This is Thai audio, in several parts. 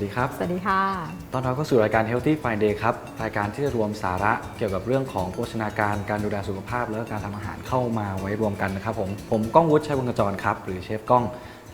วัสดีครับ สวัสดีค่ะ ตอนเราก็สู่รายการ Healthy Friday ครับ รายการที่จะรวมสาระเกี่ยวกับเรื่องของโภชนาการ การดูแลสุขภาพ และการทำอาหารเข้ามาไว้รวมกันนะครับผม ผมก้องวุฒิชัยวงศ์กระจรครับ หรือเชฟก้อง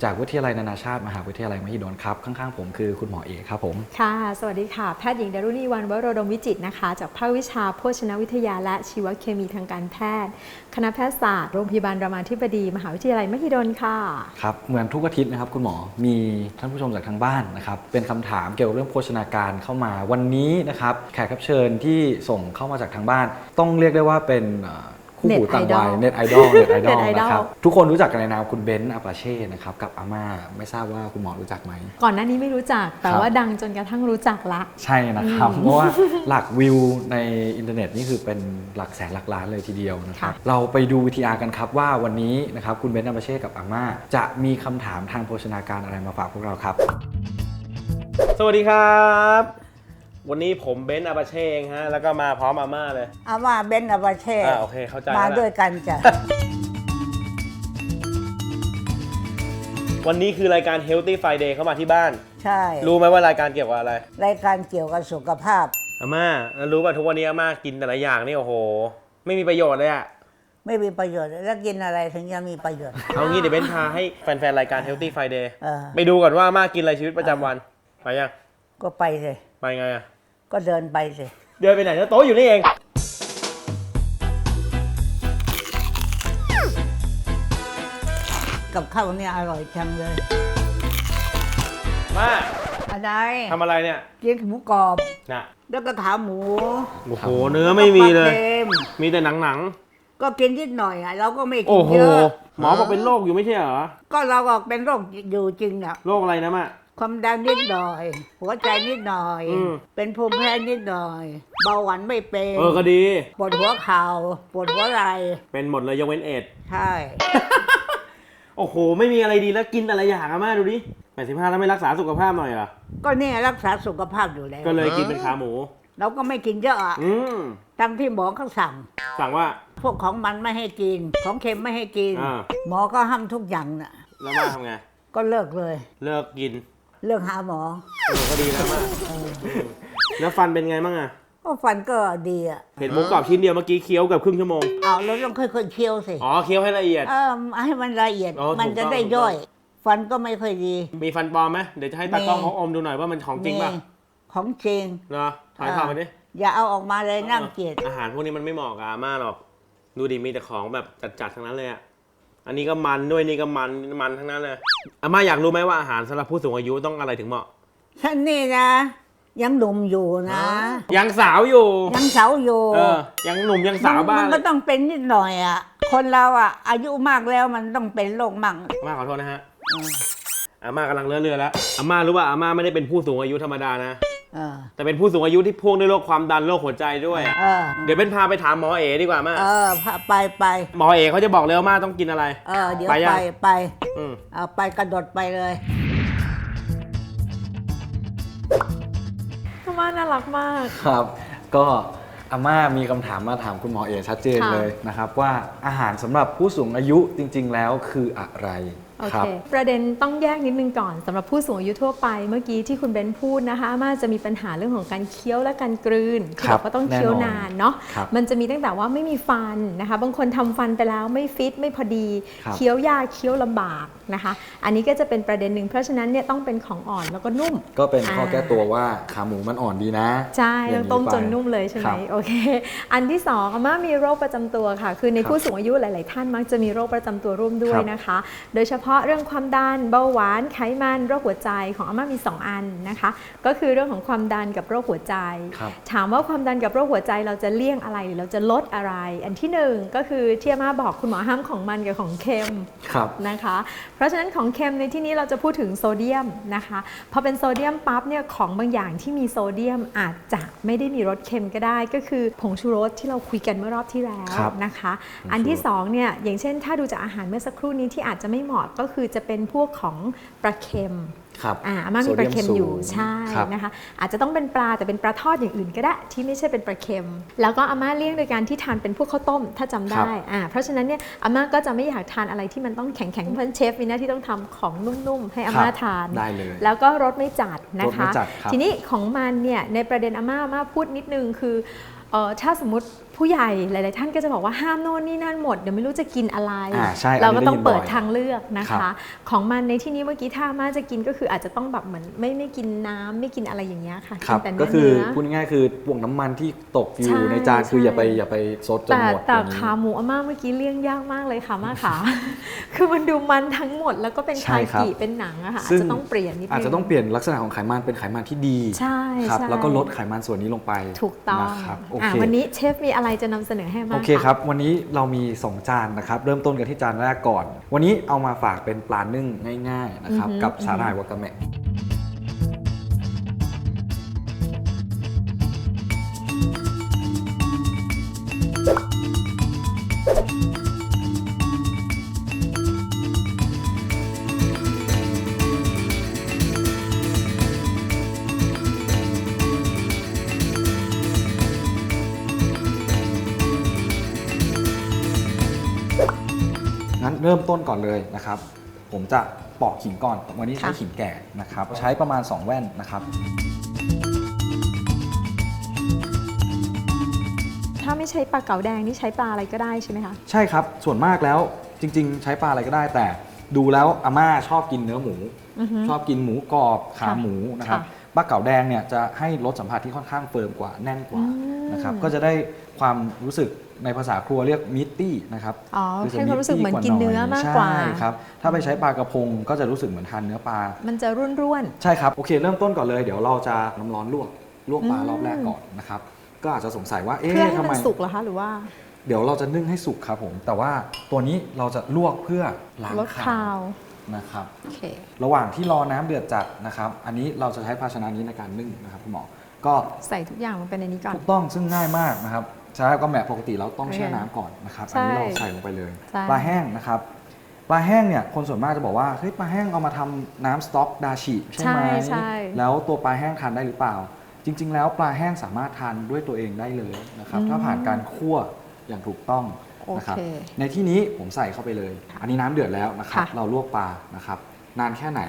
จากวิทยาลัยนานาชาติ มหาวิทยาลัยมหิดลครับ ข้างๆผมคือคุณหมอเอกครับผม ค่ะ สวัสดีค่ะ แพทย์หญิงดารุณีวันวโรดมวิจิตรนะคะ จากภาควิชาโภชนวิทยาและชีวเคมีทางการแพทย์ คณะแพทยศาสตร์ โรงพยาบาลรามาธิบดี มหาวิทยาลัยมหิดลค่ะ ครับ เหมือนทุกอาทิตย์นะครับคุณหมอ มีท่านผู้ชมจากทางบ้านนะครับ เป็นคำถามเกี่ยวกับเรื่องโภชนาการเข้ามา วันนี้นะครับ แขกรับเชิญที่ส่งเข้ามาจากทางบ้าน ต้องเรียกได้ว่าเป็นเอ่อ คู่หู Net ต่างวัย Idol เน็ตไอดอลเน็ตไอดอล Net Idol นะครับทุกคนรู้จักกันในนามคุณเบนซ์อาปาเช่นะครับกับอาม่าไม่ทราบว่าคุณหมอรู้จักไหม ก่อนหน้านี้ไม่รู้จักแต่ครับว่าดังจนกระทั่งรู้จักละ ใช่นะครับ เพราะว่าหลักวิวในอินเทอร์เน็ตนี่คือเป็นหลักแสนหลักล้านเลยทีเดียวนะครับค่ะเราไปดูวิทยากันครับว่าวันนี้นะครับคุณเบนซ์อาปาเช่กับอาม่าจะมีคำถามทางโภชนาการอะไรมาฝากพวกเราครับ สวัสดีครับ วันนี้ผมเบนซ์อาบาเช่เองฮะ แล้วก็มาพร้อมอาม่าเลยอาว่าเบนอาบาเช่อ่าโอเคเข้าใจมาแล้วด้วยกันจ้ะ วันนี้คือรายการ Healthy Friday เข้ามาที่บ้าน ใช่ รู้ไหมว่ารายการเกี่ยวกับอะไร รายการเกี่ยวกับสุขภาพ อาม่าแล้วรู้ป่ะทุกวันนี้อาม่ากินแต่ละอย่างนี่โอ้โห ไม่มีประโยชน์เลยอะไม่มีประโยชน์แล้วกินอะไรถึงจะมีประโยชน์ เอางี้เดี๋ยวเบนซ์พาให้แฟนๆรายการ Healthy Friday เออ ไปดูก่อนว่าอาม่ากินอะไรชีวิตประจำวัน ไปยัง ก็ไปสิไปไงอะ ก็เดินไปสิ เดินไปไหนแล้วโต๊ะอยู่นี่เอง กับข้าวเนี่ยอร่อยจังเลย มาอะไรทำอะไรเนี่ยกินหมูกรอบน่ะแล้วก็ขาหมูโอ้โหเนื้อไม่มีเลย ปาค็มมีแต่หนังก็กินนิดหน่อยอะเราก็ไม่ๆกิโอ้นโหเยอะหมอบอกเป็นโรคอยู่ไม่ใช่เหรอก็เราก็เป็นโรคอยู่จริงอะโรคอะไรนะมะ ความดันนิดหน่อย หัวใจนิดหน่อย อืม เป็นภูมิแพ้นิดหน่อย เบาหวานไม่เป็นเออก็ดี ปวดหัวเข่าปวดหัวไหล่เป็นหมดเลยยกเว้นเอดส์ใช่ โอ้โห ไม่มีอะไรดีแล้วกินแต่ละอย่างอะแม่ดูดิ85แล้วไม่รักษาสุขภาพหน่อยเหรอ ก็เนี่ยรักษาสุขภาพอยู่แล้วก็เลยกินเป็นขาหมู เราก็ไม่กินเยอะอะอืม ตามที่หมอเขาสั่ง สั่งว่า พวกของมันไม่ให้กิน ของเค็มไม่ให้กิน อ่า หมอก็ห้ามทุกอย่างน่ะ แล้วมาทำไง ก็เลิกเลย เลิกกิน เลิกหาหมอเออก็ดีแล้วมาแล้วฟันเป็นไงบ้างอะก็ฟันก็ดีอะ เห็นหมูกรอบชิ้นเดียวเมื่อกี้เคี้ยวเกับครึ่งชั่วโมง เอาเราต้องค่อยๆเคี้ยวสิ อ๋อเคี้ยวให้ละเอียด เออให้มันละเอียด อ๋อมันจะถูกต้อง ได้ย่อย ฟันก็ไม่ค่อยดี มีฟันปลอมไหมเดี๋ยวจะให้ตากล้องมี เขาอมดูหน่อยว่ามันของจริงป่ะมีของจริงเนาะถ่ายภาพมาดิ อย่าเอาออกมาเลยน่าเกลียด อาหารพวกนี้มันไม่เหมาะกับอาม่าหรอก ดูดิมีแต่ของแบบจัดๆทั้งนั้นเลยอะ อันนี้ก็มันด้วยนี่ก็มันมันทั้งนั้นเลยอาม่าอยากรู้ไหมว่าอาหารสำหรับผู้สูงอายุต้องอะไรถึงเหมาะ ฉันนี่นะ ยังหนุ่มอยู่นะ ยังสาวอยู่ ยังเสาวอยู่เออยังหนุ่มยังสาวบ้านมันก็ต้องเป็นนิดหน่อยอะ คนเราอะ อายุมากแล้วมันต้องเป็นโรคมั่งอาม่าขอโทษนะฮะอาม่ากำลังเลื่อนๆแล้วอาม่ารู้ว่าอาม่าไม่ได้เป็นผู้สูงอายุธรรมดานะ เออแต่เป็นผู้สูงอายุที่พ่วงด้วยโรคความดันโรคหัวใจด้วยอะเออเดี๋ยวเป็นพาไปถามหมอเอดีกว่ามาเออพาไปไปหมอเอเขาจะบอกเลยว่าม่าต้องกินอะไร เออเดี๋ยวไปยัง ไปไปอืมเอาไปกระโดดไปเลยอาม่าน่ารักมาก ครับ ก็อาม่ามีคำถามมาถามคุณหมอเอกชัดเจนค่ะ เลยนะครับว่าอาหารสำหรับผู้สูงอายุจริง ๆ แล้วคืออะไร โอครัเค ประเด็นต้องแยกนิดนึงก่อนสำหรับผู้สูงอายุทั่วไปเมื่อกี้ที่คุณเบนพูดนะคะอาม่าจะมีปัญหาเรื่องของการเคี้ยวและการกลืนที่ครับบอกว่าต้องเคี้ยวแน่นอนนานเนาะครับมันจะมีตั้งแต่ว่าไม่มีฟันนะคะ บางคนทำฟันไปแล้วไม่ฟิตไม่พอดีครับเคี้ยวยากเคี้ยวลำบากนะคะ อันนี้ก็จะเป็นประเด็นหนึ่งเพราะฉะนั้นเนี่ยต้องเป็นของอ่อนแล้วก็นุ่ม ก็เป็นข้อแก้ตัวว่าขาหมูมันอ่อนดีนะ ใช่อย่าต้องงต้มจนนุ่มเลยใช่ไหมครับโอเค อันที่สองอาม่ามีโรคประจำตัวค่ะ คือในครับผู้สูงอายุหลาย ๆ ท่านมักจะมีโรคประจำตัวร่วมด้วคยรับนะคะ โดยเฉพาะเรื่องความดันเบาหวานไขมันโรคหัวใจของอาม่ามี 2 อันนะคะ ก็คือเรื่องของความดันกับโรคหัวใจ ครับ ถามว่าความดันกับโรคหัวใจเราจะเลี่ยงอะไรหรือเราจะลดอะไร อันที่หนึ่งก็คือที่อาม่าบอกคุณหมอห้ามของมันกับของเค็ม ครับ นะคะ เพราะฉะนั้นของเค็มในที่นี้เราจะพูดถึงโซเดียมนะคะ พอเป็นโซเดียมปั๊บเนี่ยของบางอย่างที่มีโซเดียมอาจจะไม่ได้มีรสเค็มก็ได้ ก็คือผงชูรสที่เราคุยกันเมื่อรอบที่แล้วครับนะคะผงชูรสอันที่สองเนี่ยอย่างเช่นถ้าดูจากอาหารเมื่อสักครู่นี้ที่อาจจะไม่เหมาะก็คือจะเป็นพวกของปลาเค็มครับอ่าอาม่ามีปลาเค็มอยู่โซเดียมสูงใช่ครับนะคะอาจจะต้องเป็นปลาแต่เป็นปลาทอดอย่างอื่นก็ได้ที่ไม่ใช่เป็นปลาเค็ม แล้วก็อาม่าเลี่ยงโดยการที่ทานเป็นพวกข้าวต้มถ้าจำได้อ่าเพราะฉะนั้นเนี่ยอาม่าก็จะไม่อยากทานอะไรที่มันต้องแข็งๆเพราะฉะนั้นเชฟมีหน้าที่ต้องทำของนุ่มๆให้อาม่าครับทานได้เลยแล้วก็รสไม่จัดนะรสไม่คะจัดครับทีนี้ของมันเนี่ยในประเด็นอาม่าอาม่าพูดนิดนึงคือเอ่อถ้าสมมติ ผู้ใหญ่หลาย ๆ ท่านก็จะบอกว่าห้ามโน่นนี่นั่นหมดเดี๋ยวไม่รู้จะกินอะไร อ่าใช่อันนี้เราก็ต้องได้ยินเปิดบ่อยทางเลือกนะครัคะ บของมันในที่นี้เมื่อกี้ถ้าอาม่าจะกินก็คืออาจจะต้องแบบเหมือนไม่ไม่กินน้ำไม่กินอะไรอย่างเงี้ยค่ะครับนแต่เนื้ก็คือเนื้พูดง่ายๆคือพวกน้ำมันที่ตกอใช่ยู่ในจานคือใช่ อย่าไปอย่าไปซดจนแต่หมดแต่อย่างนี้ ขาหมูอาม่าเมื่อกี้เลี่ยงยากมากเลยค่ะอาม่าขา คือมันดูมันทั้งหมดแล้วก็เป็นใช่คาครับ กิเป็นหนังอะค่ะอาจซึ่งจะต้องเปลี่ยนนิดนึง อาจจะต้องเปลี่ยนลักษณะของไขมันเป็นไขมันที่ดีใช่ครับใช่ แล้วก็ลดไขมันส่วนนี้ลงไปถูกต้องนะครับโออะเค วันนี้เชฟมีอะไรจะนำเสนอให้อามาโอเคครับ วันนี้เรามี 2 จานนะครับ เริ่มต้นกันที่จานแรกก่อน วันนี้เอามาฝากเป็นปลานึ่งง่าย ๆนะครับ กับสาหร่ายวากาเมะ เริ่มต้นก่อนเลยนะครับ ผมจะปอกขิงก่อน วันนี้ใช้ค่ะขิงแก่นะครับ ใช้ประมาณ 2 แว่นนะครับ ถ้าไม่ใช้ปลาเก๋าแดงนี่ใช้ปลาอะไรก็ได้ใช่ไหมคะ ใช่ครับ ส่วนมากแล้วจริง ๆ ใช้ปลาอะไรก็ได้ แต่ดูแล้วอาม่าชอบกินเนื้อหมูอือฮึชอบกินหมูกรอบขาค่ะหมูนะครับค่ะปลาเก๋าแดงเนี่ยจะให้รสสัมผัสที่ค่อนข้างเฟิร์มกว่าแน่นกว่าอืมนะครับ ก็จะได้ความรู้สึก ในภาษาครัวเรียกมิตตี้นะครับอ๋อคือจะให้ความรู้สึกเหมือน meaty กินเนื้อมากกว่าใช่ครับ ถ้าไปใช้ปลากระพงก็จะรู้สึกเหมือนทานเนื้อปลา มันจะร่วนร่วนใช่ครับ โอเค เริ่มต้นก่อนเลย เดี๋ยวเราจะน้ำร้อนลวก ลวกปลาอืมรอบแรกก่อนนะครับ ก็อาจจะสงสัยว่าๆเอ๊ะเพื่อให้ทำมัไมนสุกเหรอคะหรือว่า เดี๋ยวเราจะนึ่งให้สุกครับผม แต่ว่าตัวนี้เราจะลวกเพื่อล้างลดคาคาววนะครับโอเคระหว่างที่รอน้ำเดือดจัดนะครับ อันนี้เราจะใช้ภาชนะนี้ในการนึ่งนะครับคุณหมอ ก็ใส่ทุกอย่างลงไปในนี้ก่อน ถูกต้องซึ่งง่ายมากนะครับ ใช้ก็แหมปกติเราต้องแช่โอเคน้ำก่อนนะครับใช่อันนี้เราใส่ลงไปเลย ใช่ ปลาแห้งนะครับปลาแห้งเนี่ยคนส่วนมากจะบอกว่าเฮ้ยปลาแห้งเอามาทำน้ำสต๊อกดาชิใช่ไหมใช่ใช่ แล้วตัวปลาแห้งทานได้หรือเปล่า จริง ๆ แล้วปลาแห้งสามารถทานด้วยตัวเองได้เลยนะครับถ้าผ่านการคั่วอย่างถูกต้องนะครับโอเค ในที่นี้ผมใส่เข้าไปเลยค่ะอันนี้น้ำเดือดแล้วนะครับค่ะ เราลวกปลานะครับ นานแค่ไหน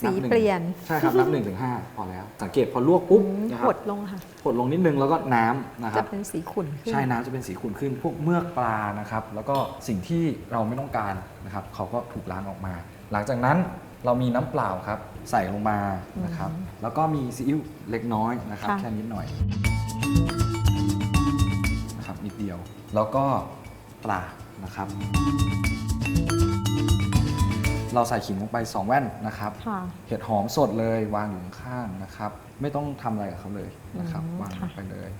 สีบหงเปลี่ยน ใช่ครับนับหนึ่งถึงห้าพอแล้ว สังเกตพอลวกปุ๊บนะคหรับดลงค่ะกดลงนิดนึงแล้วก็น้ำนะคจะรับเป็นสีขุ่นขึ้นใช่น้ำจะเป็นสีขุ่นขึ้น พวกเมือกปลานะครับแล้วก็สิ่งที่เราไม่ต้องการนะครับเขาก็ถูกล้างออกมา หลังจากนั้นเรามีน้ำเปล่าครับใส่ลงมานะครับแล้วก็มีซีอิ๊วเล็กน้อยนะครับค่ะแค่นิดหน่อยนะครับนิดเดียว แล้วก็ปลานะครับ เราใส่ขิงลงไป 2 แว่นนะครับ ค่ะ เห็ดหอมสดเลยวางอยู่ข้างๆนะครับ ไม่ต้องทำอะไรกับเขาเลยนะครับอืมวางลค่ะ งไปเลย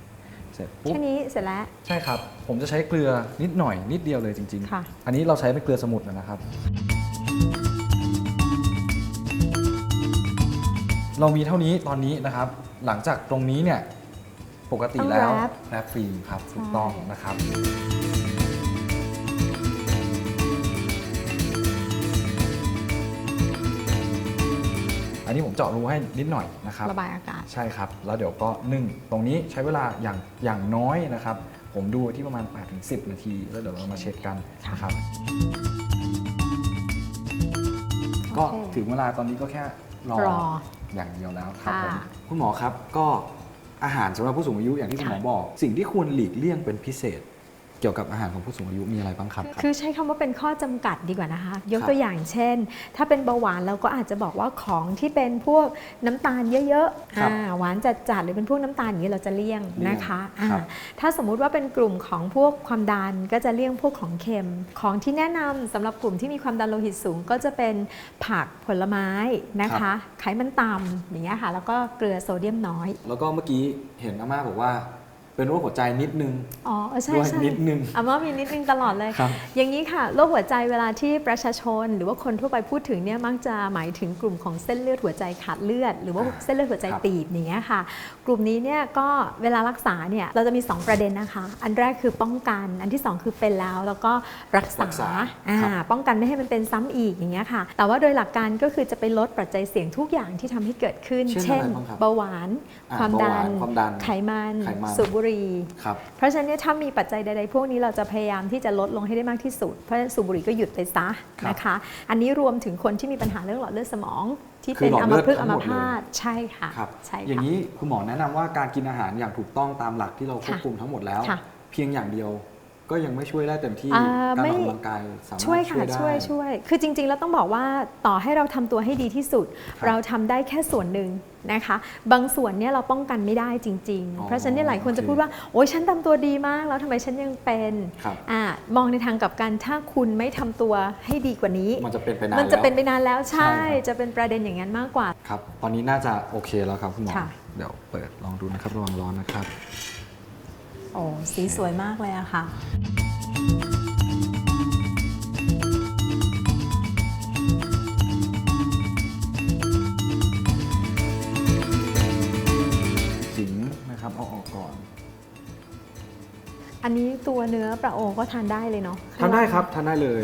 เสร็จปุ๊บ แค่นี้เสร็จแล้ว ใช่ครับ ผมจะใช้เกลือนิดหน่อยนิดเดียวเลยจริง ค่ะ ๆ อันนี้เราใช้เป็นเกลือสมุทรนะครับ เรามีเท่านี้ตอนนี้นะครับ หลังจากตรงนี้เนี่ย ปกติต้องแล้วแรปแรปฟิล์มครับถูกใช่ต้องนะครับ นนี้ผมเจาะรูให้นิดหน่อยนะครับ ระบายอากาศ ใช่ครับ แล้วเดี๋ยวก็นึ่งตรงนี้ใช้เวลาอย่างอย่างน้อยนะครับ ผมดูที่ประมาณ8-10 นาที แล้วเดี๋ยวเรามาเช็คกันนะครับ ก็โอเคถึงเวลาตอนนี้ก็แค่รอรออย่างเดียวแล้วครับค่ะผมคุณหมอครับก็อาหารสำหรับผู้สูงอายุอย่างที่คุณหมอค่ะบอก สิ่งที่ควรหลีกเลี่ยงเป็นพิเศษ เกี่ยวกับอาหารของผู้สูงอายุมีอะไรบ้างครับ คือใช้คำว่าเป็นข้อจำกัดดีกว่านะคะ ยกครับตัวอย่างเช่น ถ้าเป็นเบาหวานเราก็อาจจะบอกว่าของที่เป็นพวกน้ำตาลเยอะๆครับอ่าหวานจัดๆหรือเป็นพวกน้ำตาลอย่างนี้เราจะเลี่ยงเลี่ยงนะคะอ่าครับถ้าสมมุติว่าเป็นกลุ่มของพวกความดันก็จะเลี่ยงพวกของเค็ม ของที่แนะนำสำหรับกลุ่มที่มีความดันโลหิตสูง ก็จะเป็นผักผลไม้นะคะไขมันต่ำอย่างเงี้ยค่ะแล้วก็เกลือโซเดียมน้อย แล้วก็เมื่อกี้เห็นอาม่าบอกว่า เป็นโรคหัวใจนิดนึงอ๋อเออใช่ด้วยใช่นิดนึง อาม่ามีนิดนึงตลอดเลย ครับ อย่างนี้ค่ะโรคหัวใจเวลาที่ประชาชน หรือว่าคนทั่วไปพูดถึงเนี่ยมักจะหมายถึงกลุ่มของเส้นเลือดหัวใจขาดเลือด หรือว่าอ่าเส้นเลือดหัวใจครับตีบอย่างเงี้ยค่ะ กลุ่มนี้เนี่ยก็เวลารักษาเนี่ยเราจะมี 2 ประเด็นนะคะ อันแรกคือป้องกัน อันที่ 2 คือเป็นแล้วแล้วก็รักษารักษาอ่าครับ ป้องกันไม่ให้มันเป็นซ้ำอีกอย่างเงี้ยค่ะ แต่ว่าโดยหลักการก็คือจะไปลดปัจจัยเสี่ยงทุกอย่างที่ทำให้เกิดขึ้น เช่นอะไรบ้างครับเบาหวาน อ่าความดัน เบาหวานความดัน ไขมัน ไขมัน สูบบุหรี่ครับ เพราะฉะนั้นเนี่ยถ้ามีปัจจัยใดๆ พวกนี้เราจะพยายามที่จะลดลงให้ได้มากที่สุด เพราะฉะนั้นสูบบุหรี่ก็หยุดไปซะครับนะคะ อันนี้รวมถึงคนที่มีปัญหาเรื่องหลอดเลือดสมอง ที่คือเป็นหลอดอัเลืมอดพฤกษ์ทั้อังมหมดเลยพาตใช่ค่ะครับใช่อย่างค่ะนี้คุณหมอแนะนำว่าการกินอาหารอย่างถูกต้องตามหลักที่เราควบค่ะคุมทั้งหมดแล้วค่ะเพียงอย่างเดียว ก็ยังไม่ช่วยได้เต็มที่อ่าการไม่ออกกำลังกายสามารถช่วยค่ะได้ช่วยช่วย คือจริง ๆ แล้วต้องบอกว่าต่อให้เราทำตัวให้ดีที่สุดครับเราทำได้แค่ส่วนหนึ่งนะคะ บางส่วนเนี่ยเราป้องกันไม่ได้จริงอ๋อๆเพราะฉะนั้นเนี่ยหลายคนจะโอเคพูดว่า โอ๊ยฉันทำตัวดีมาก แล้วทำไมฉันยังเป็นครับอ่ามองในทางกลับกันถ้าคุณไม่ทำตัวให้ดีกว่านี้ มันจะเป็นไปนานมันจะเป็นไปแล้วนานแล้วใช่ใช่ครับจะเป็นประเด็นอย่างนั้นมากกว่าครับตอนนี้น่าจะโอเคแล้วครับคุณหมอค่ะเดี๋ยวเปิดลองดูนะครับระวังร้อนนะครับ โอ้สีสวยมากเลยอะค่ะ ขิงนะครับเอาออกก่อน อันนี้ตัวเนื้อปลาโอก็ทานได้เลยเนาะทานได้ครับทานได้เลย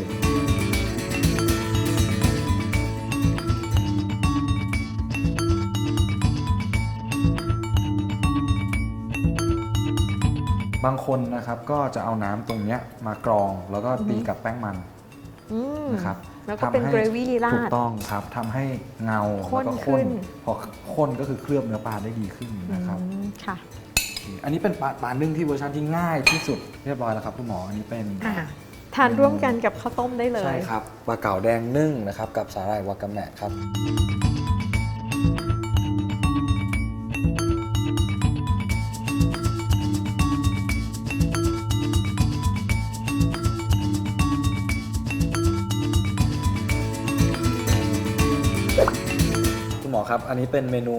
บางคนนะครับก็จะเอาน้ำตรงเนี้ยมากรองแล้วก็ตีกับแป้งมันอืม นะครับแล้วก็เป็นทำให้เกรวี่ลีลาถูกดต้องครับทำให้เงาข้นแล้วก็ขึ้ข้นนพอข้นก็คือเคลือบเนื้อปลาได้ดีขึ้นนะครับ อืมค่ะโอเคอันนี้เป็นปลาปลานึ่งที่เวอร์ชันที่ง่ายที่สุดเรียบร้อยแล้วครับคุณหมออันนี้เป็น อ่าทานร่วมกันกับข้าวต้มได้เลย ใช่ครับปลาเก๋าแดงนึ่งนะครับ กับสาหร่ายวากาแมะครับ คุณหมอครับ อันนี้เป็นเมนู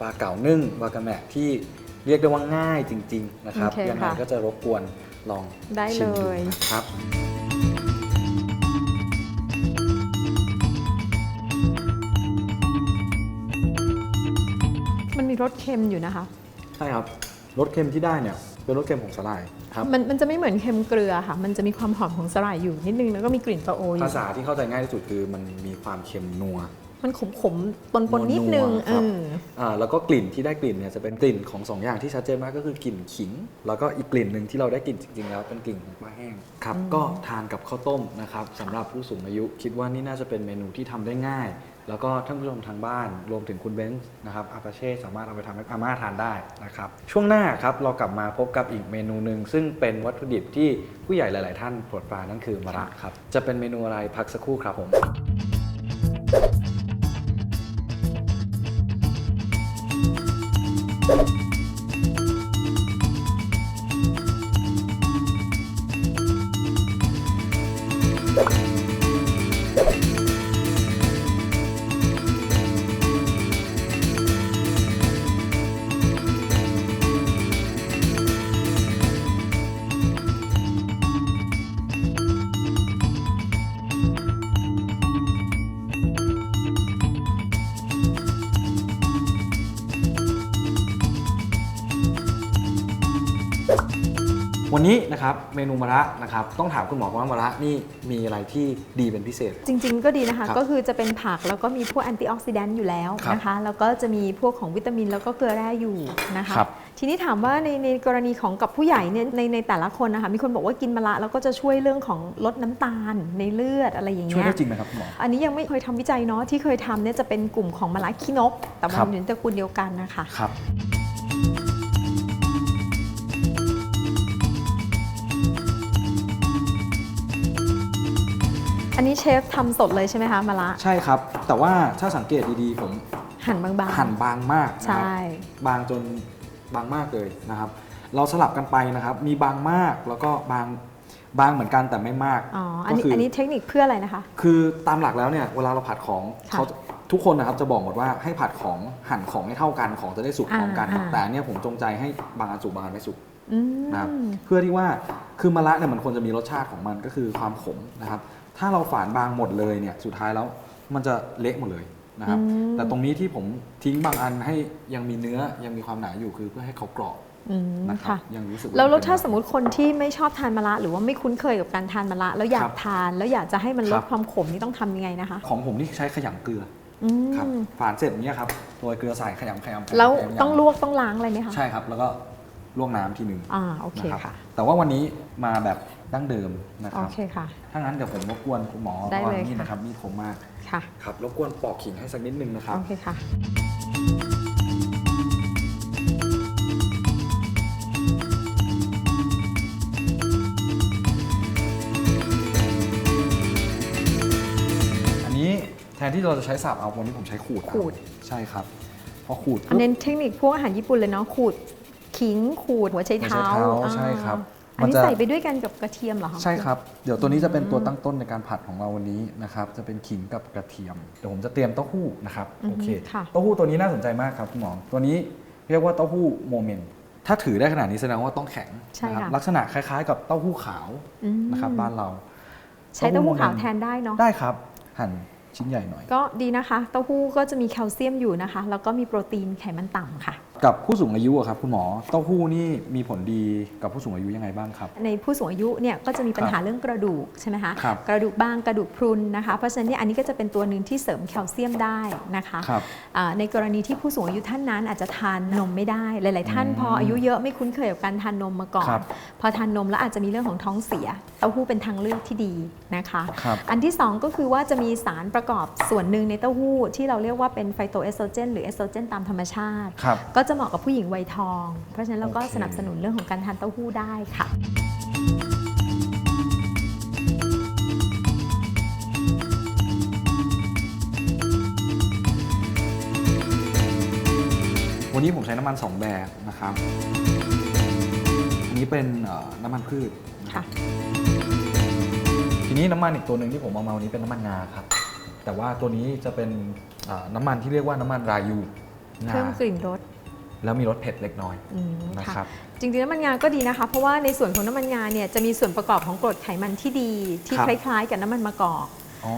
ปลาเก๋านึ่งวากาแมะที่เรียกได้ว่าง่ายจริง ๆ นะครับ โอเคยังไงค่ะ ก็จะรบกวนลองได้ชิมดูเลยนะครับ มันมีรสเค็มอยู่นะคะ ใช่ครับ รสเค็มที่ได้เนี่ยเป็นรสเค็มของสาหร่ายครับ มันมันจะไม่เหมือนเค็มเกลือค่ะ มันจะมีความหอมของสาหร่ายอยู่นิดนึงแล้วก็มีกลิ่นปลาโออยู่ ภาษาที่เข้าใจง่ายที่สุดคือมันมีความเค็มนัว มันขมขมๆปนปนๆนิดนึงนัวๆเอครับออ่าแล้วก็กลิ่นที่ได้กลิ่นเนี่ยจะเป็นกลิ่นของสองอย่างที่ชัดเจนมากก็คือกลิ่นขิง แล้วก็อีกกลิ่นหนึ่งที่เราได้กลิ่นจริงๆแล้วเป็นกลิ่นของปลาแห้งครับก็ทานกับข้าวต้มนะครับสำหรับผู้สูงอายุ คิดว่านี่น่าจะเป็นเมนูที่ทำได้ง่าย แล้วก็ท่านผู้ชมทางบ้านรวมถึงคุณเบนซ์นะครับอาปาเช่สามารถเอาไปทำให้อาม่าทานได้นะครับช่วงหน้าครับเรากลับมาพบกับอีกเมนูหนึ่งซึ่งเป็นวัตถุดิบที่ผู้ใหญ่หลาย ๆ ท่านโปรดปรานนั่นคือมะระครับจะเป็นเมนูอะไรพักสักครู่ครับผม ครับเมนูมะระนะครับต้องถามคุณหมอว่ามะระนี่มีอะไรที่ดีเป็นพิเศษ จริง ๆ ก็ดีนะคะครับก็คือจะเป็นผักแล้วก็มีพวกแอนตี้ออกซิแดนต์อยู่แล้วครับนะคะ แล้วก็จะมีพวกของวิตามินแล้วก็เกลือแร่อยู่นะคะครับ ทีนี้ถามว่าในในกรณีของกับผู้ใหญ่เนี่ยในในแต่ละคนนะคะมีคนบอกว่ากินมะระแล้วก็จะช่วยเรื่องของลดน้ำตาลในเลือดอะไรอย่างช่วยเงี้ยได้จริงไหมครับคุณหมอ อันนี้ยังไม่เคยทำวิจัยเนาะที่เคยทำเนี่ยจะเป็นกลุ่มของมะระขี้นก แต่มัครันบ อยู่ในตระกูลเดียวกันนะคะ ครับ นนี้เชฟทำสดเลยใช่ไหมคะมะระใช่ครับ แต่ว่าถ้าสังเกตดีๆ ผมหั่นบางๆ หั่นบางมากนะครับใช่ บางจนบางมากเลยนะครับ เราสลับกันไปนะครับ มีบางมากแล้วก็บางบางเหมือนกันแต่ไม่มากอ๋อ อันนี้ก็คือันนี้เทคนิคเพื่ออะไรนะคะ คือตามหลักแล้วเนี่ยเวลาเราผัดของค่ะเขาทุกคนนะครับจะบอกหมดว่าให้ผัดของหั่นของให้เท่ากันของจะได้สุกพร้อมกัน อ่าอ่า แต่อันเนี่ยผมจงใจให้บางอันสุกบางอันไม่สุก อืม นะครับเพื่อที่ว่าคือมะระเนี่ยมันควรจะมีรสชาติของมันก็คือความขมนะครับ ถ้าเราฝานบางหมดเลยเนี่ยสุดท้ายแล้วมันจะเละหมดเลยนะครับ อืม แต่ตรงนี้ที่ผมทิ้งบางอันให้ยังมีเนื้อยังมีความหนาอยู่คือเพื่อให้เขากรอบอืมนะครับค่ะ ยังรู้สึกว่แล้วแล้วเป็นถ้าสมมติคนที่ไม่ชอบทานมะระหรือว่าไม่คุ้นเคยกับการทานมะระแล้วอยาครักบทาน แล้วอยากจะให้มันลครัดบความขมนี่ต้องทำยังไงนะคะของผมนี่ใช้ขยำเกลืออือครับมฝานเสร็จอย่างเนี้ยครับโรยเกลือใส่ขยำขยำขยำแล้วขยำต้องลวกต้องล้างอะไรไหมคะ ใช่ครับ แล้วก็ลวกน้ำทีหนึ่งอ่าโอเคนะครับค่ะ แต่ว่าวันนี้มาแบบ ดั้งเดิมนะคโอรับ เคค่ะ ถ้างั้นเดี๋ยวผมรบกวนคุณหมอได้เลยวางมีดค่ะนะครับ มีดคมมาก ค่ะ ครับ รบกวนปอกขิงให้สักนิดนึงนะครับ โอเคค่ะ อันนี้แทนที่เราจะใช้สับเอาวันนี้ผมใช้ขูดเอาขูด ใช่ครับ พอขูดอันปุ๊บนี้เทคนิคพวกอาหารญี่ปุ่นเลยเนาะขูดขิงขูดหัวไชเท้าหัวไชเท้าอ่ใช่ครับ อันนี้มันจะใส่ไปด้วยกันกับกระเทียมเหรอคะใช่ครับ เดี๋ยวตัวนี้จะเป็นตัวตั้งต้นในการผัดของเราวันนี้นะครับ จะเป็นขิงกับกระเทียม เดี๋ยวผมจะเตรียมเต้าหู้นะครับอือฮึโอเคค่ะเต้าหู้ตัวนี้น่าสนใจมากครับคุณหมอ ตัวนี้เรียกว่าเต้าหู้โมเมนต์ ถ้าถือได้ขนาดนี้แสดงว่าต้องแข็งใช่นะครัค่ะลักษณะคล้ายๆ กับเต้าหู้ขาวอืมนะครับบ้านเรา ใช้เต้าหู้ขาวแทนได้เนาะ ได้ครับ หั่นชิ้นใหญ่หน่อย ก็ดีนะคะ เต้าหู้ก็จะมีแคลเซียมอยู่นะคะ แล้วก็มีโปรตีนไขมันต่ำค่ะ กับผู้สูงอายุอะครับคุณหมอเต้าหู้นี่มีผลดีกับผู้สูงอายุยังไงบ้างครับ ในผู้สูงอายุเนี่ยก็จะมีปัญหาครับเรื่องกระดูกใช่ไหมคะครับกระดูกบางกระดูกพรุนนะคะเพราะฉะนั้นเนี่ยอันนี้ก็จะเป็นตัวหนึ่งที่เสริมแคลเซียมได้นะคะครับอ่าในกรณีที่ผู้สูงอายุท่านนั้นอาจจะทานนมไม่ได้ หลาย ๆ ท่านอืมพออายุเยอะไม่คุ้นเคยกับการทานนมมาก่อน ครับพอทานนมแล้วอาจจะมีเรื่องของท้องเสียเต้าหู้เป็นทางเลือกที่ดีนะคะ ครับ อันที่ 2 ก็คือว่าจะมีสารประกอบส่วนหนึ่งในเต้าหู้ที่เราเรียกว่าเป็นไฟโตเอสโตรเจนหรือเอสโตรเจนตามธรรมชาติ ครับ ก็จะเหมาะกับผู้หญิงวัยทอง เพราะฉะนั้นเราก็โอเคสนับสนุนเรื่องของการทานเต้าหู้ได้ค่ะวันนี้ผมใช้น้ำมันสองแบบนะครับ อันนี้เป็นเอ่อน้ำมันพืชนะครัค่ะบทีนี้น้ำมันอีกตัวหนึ่งที่ผมเอามาวันนี้เป็นน้ำมันงาครับ แต่ว่าตัวนี้จะเป็นเอ่อน้ำมันที่เรียกว่าน้ำมันรายูงาเพิ่มกลิ่นรส แล้วมีรสเผ็ดเล็กน้อยอืมนะค่ะ ครับ จริงๆน้ำมันงาก็ดีนะคะ เพราะว่าในส่วนของน้ำมันงาเนี่ยจะมีส่วนประกอบของกรดไขมันที่ดี ที่ครับคล้ายๆ กับน้ำมันมะกอก อ๋อ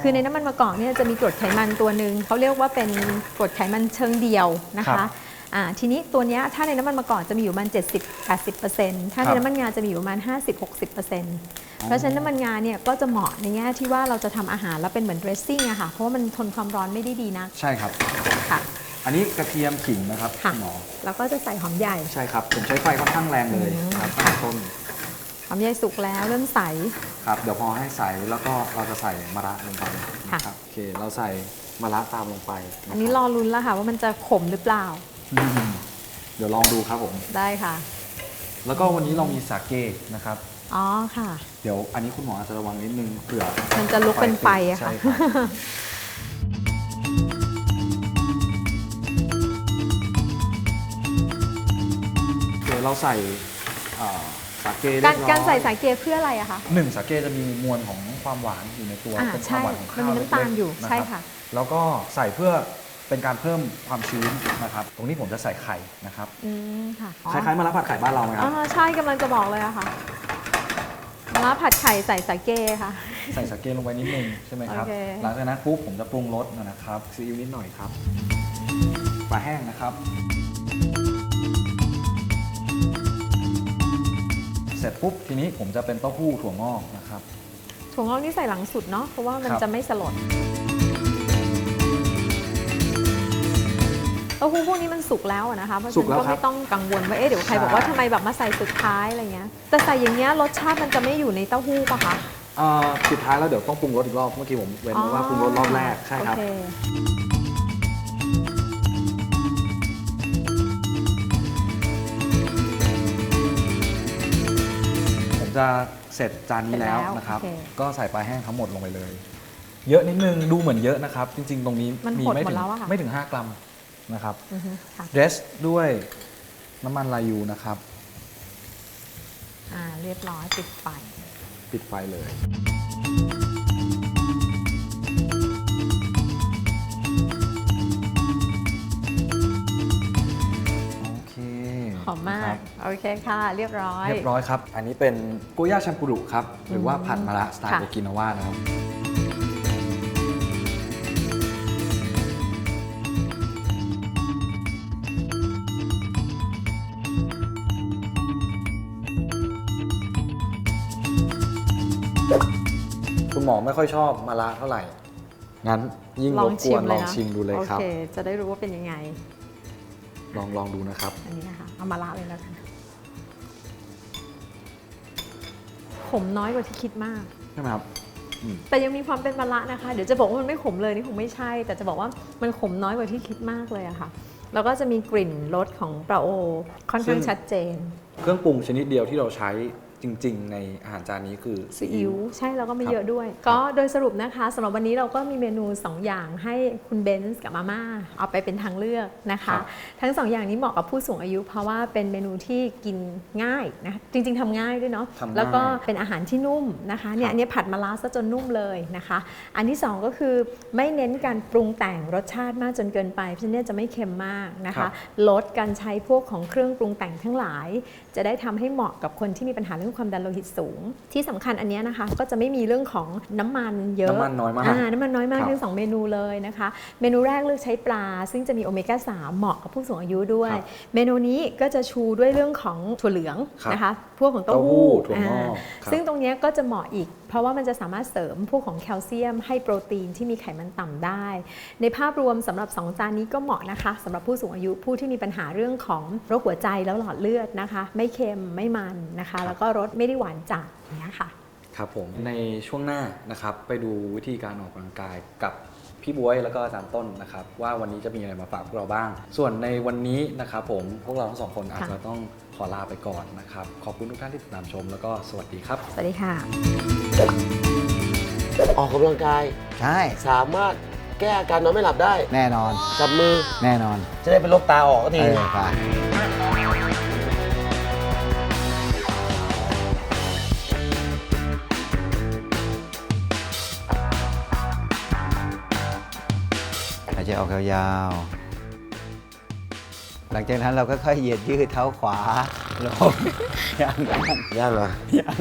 คือในน้ำมันมะกอกเนี่ยจะมีกรดไขมันตัวหนึ่งเขาเรียกว่าเป็นกรดไขมันเชิงเดียวนะครัคะบอ่าทีนี้ตัวเนี้ยถ้าในน้ำมันมะกอกจะมีอยู่ประมาณ 70-80%ถ้าคในรับน้ำมันงาจะมีอยู่ประมาณ 50-60%เพราะฉะนั้นน้ำมันงาเนี่ยก็จะเหมาะในแง่ที่ว่าเราจะทำอาหารแล้วเป็นเหมือน dressing อะค่ะเพราะว่ามันทนความร้อนไม่ได้ดีนักใช่ครับ ค่ะ อันนี้กระเทียมขิงนะครับค่ะ ณหมอแล้วก็จะใส่หอมใหญ่ ใช่ครับผมใช้ไฟค่อนข้างแรงเลยอืม ครับตั้งแต่ต้นหอมใหญ่สุกแล้วเริ่มใส ครับเดี๋ยวพอให้ใส่แล้วก็เราจะใส่มะระลงไปค่ะ นะครับโอเคเราใส่มะระตามลงไปะครับอันนี้รอลุ้นแล้วค่ะ ว่ามันจะขมหรือเปล่าอืมเดี๋ยวลองดูครับผม ได้ค่ะแล้วก็วันนี้เรามีสาเกนะครับ อ๋อค่ะ เดี๋ยวอันนี้คุณหมออาจจะระวังนิดนึงเผื่อมันจะลุกเป็นไฟอะค่ะ ใช่รับ เดี๋ยวเราใส่เอ่อสาเกเรียบการร้อยการใส่สาเกเพื่ออะไรอะคะ หนึ่งสาเกจะมีมวลของความหวานอยู่ในตัวอ่าเป็นคใช่วามหวานของข้าวมันมีน้ำตาลเล็กๆอยู่นรับใช่ค่ะ แล้วก็ใส่เพื่อเป็นการเพิ่มความชื้นนะครับ ตรงนี้ผมจะใส่ไข่นะครับ อืมค่ะคล้ายๆมะระผัดไข่บ้านเราไหมคอ๋รัอบใช่กำลังจะบอกเลยอะค่ะมะระผัดไข่ใส่สาเกค่ะ ใส่สาเกลงไปนิดนึงใช่ไหมครับ โอเค หลังจากนั้นปุ๊บผมจะปรุงรสนะครับซีอิ๊วนิดหน่อยครับปลาแห้งนะครับ เสร็จปุ๊บทีนี้ผมจะเป็นเต้าหู้ถั่วงอกนะครับ ถั่วงอกนี่ใส่หลังสุดเนาะเพราะว่ามันครับ จะไม่สลดเต้าหู้พวกนี้มันสุกแล้วอะนะคะเพราะฉะนั้นก็ไม่ต้องกังวลว่าเอ๊ะเดี๋ยวใครบอกว่าทำไมแบบมาใส่สุดท้ายอะไรเงี้ยแต่ใส่อย่างเงี้ยรสชาติมันจะไม่อยู่ในเต้าหู้ปะคะเอ่อสุดท้ายแล้วเดี๋ยวต้องปรุงรสอีกรอบเมื่อกี้ผมเว้นไว้ว่าปรุงรสรอบแรกใช่ครับ โอเจะเสร็จจานนี้แล้วเสร็จแล้วนะครับ โอเคก็ใส่ปลาแห้งทั้งหมดลงไปเลย เยอะนิดนึงดูเหมือนเยอะนะครับ จริง ๆ ตรงนี้มันหดไม่หมดถึงแล้วอะค่ะ ไม่ถึง 5 กรัมนะครับอือฮึค่ะเดรสด้วยน้ำมันลายูนะครับ อ่าเรียบร้อยปิดไฟปิดไฟเลย โอเคหอมมาครักบ โอโอเคค่ะ เรียบร้อย เรียบร้อยครับ อันนี้เป็นโกย่าแชมปุรุครับ หรือว่าผัดมะระสไตล์ค่ะโอกินาวานะครับ คุณหมอไม่ค่อยชอบมะระเท่าไหร่ งั้นยิ่งลรองบกชิวมนเลลยองนะชิมดูเลยครับโอเค จะได้รู้ว่าเป็นยังไง ลองลองดูนะครับ อันนี้นะคะ เอามาละเลยแล้วกัน ขมน้อยกว่าที่คิดมาก ใช่ไหมครับแต่ยังมีความเป็นมะระนะคะ เดี๋ยวจะบอกว่ามันไม่ขมเลยนี่คงไม่ใช่ แต่จะบอกว่ามันขมน้อยกว่าที่คิดมากเลยอะค่ะ แล้วก็จะมีกลิ่นรสของปลาโอ ค่อนข้างซึ่งชัดเจน เครื่องปรุงชนิดเดียวที่เราใช้ จริง ๆ ในอาหารจานนี้คือซีอิ๊วใช่แล้วก็ไม่ครับเยอะด้วย ก็โดยสรุปนะคะสำหรับวันนี้เราก็มีเมนู 2 อย่างให้คุณเบนซ์กับมาม่าเอาไปเป็นทางเลือกนะคะ ทั้ง 2 อย่างนี้เหมาะกับผู้สูงอายุ เพราะว่าเป็นเมนูที่กินง่ายนะจริง ๆทำง่ายด้วยเนาะทำง่ายแล้วก็เป็นอาหารที่นุ่มนะคะเนี่ครับยอันนี้ผัดมะระซะจนนุ่มเลยนะคะ อันที่ 2 ก็คือไม่เน้นการปรุงแต่งรสชาติมากจนเกินไปเพราะฉะนั้นเนี่ยจะไม่เค็มมากนะครัคะบลดการใช้พวกของเครื่องปรุงแต่งทั้งหลายจะได้ทำให้เหมาะกับคนที่มีปัญหาเรื่องความดันโลหิตสูง ที่สำคัญอันเนี้ยนะคะ ก็จะไม่มีเรื่องของน้ำมันเยอะน้ำมันน้อยมากน้ำมันน้อยมากครับทั้งสองเมนูเลยนะคะ เมนูแรกเลือกใช้ปลา ซึ่งจะมีโอเมก้า3เหมาะกับผู้สูงอายุด้วยครับเมนูนี้ก็จะชูด้วยเรื่องของถั่วเหลืองครับนะคะ พวกของเต้าเต้าหู้หู้ถั่วงอกอ่าครับซึ่งตรงเนี้ยก็จะเหมาะอีก เพราะว่ามันจะสามารถเสริมพวกของแคลเซียมให้โปรตีนที่มีไขมันต่ำได้ ในภาพรวมสำหรับ 2 จานนี้ก็เหมาะนะคะสำหรับผู้สูงอายุผู้ที่มีปัญหาเรื่องของโรคหัวใจแล้วหลอดเลือดนะคะ ไม่เค็มไม่มันนะคะ แล้วก็รสไม่ได้หวานจัดอย่างเนี้ยค่ะครับผมในช่วงหน้านะครับไปดูวิธีการออกกำลังกายกับ พี่บวยแล้วก็อาจารย์ต้นนะครับว่าวันนี้จะมีอะไรมาฝากพวกเราบ้าง ส่วนในวันนี้นะครับผมพวกเราทั้งสองคนอาจจะต้องขอลาไปก่อนนะครับ ขอบคุณทุกท่านที่ติดตามชม แล้วก็สวัสดีครับ สวัสดีค่ะ ออกกำลังกายใช่ สามารถแก้อาการนอนไม่หลับได้แน่นอน จับมือแน่นอนจะได้เป็นลบตาออกก็เอทีอค่ะ ออกยาวๆ หลังจากนั้นเราก็ค่อยเหยียดยืดเท้าขวาลงยังยังยากเหรอยัง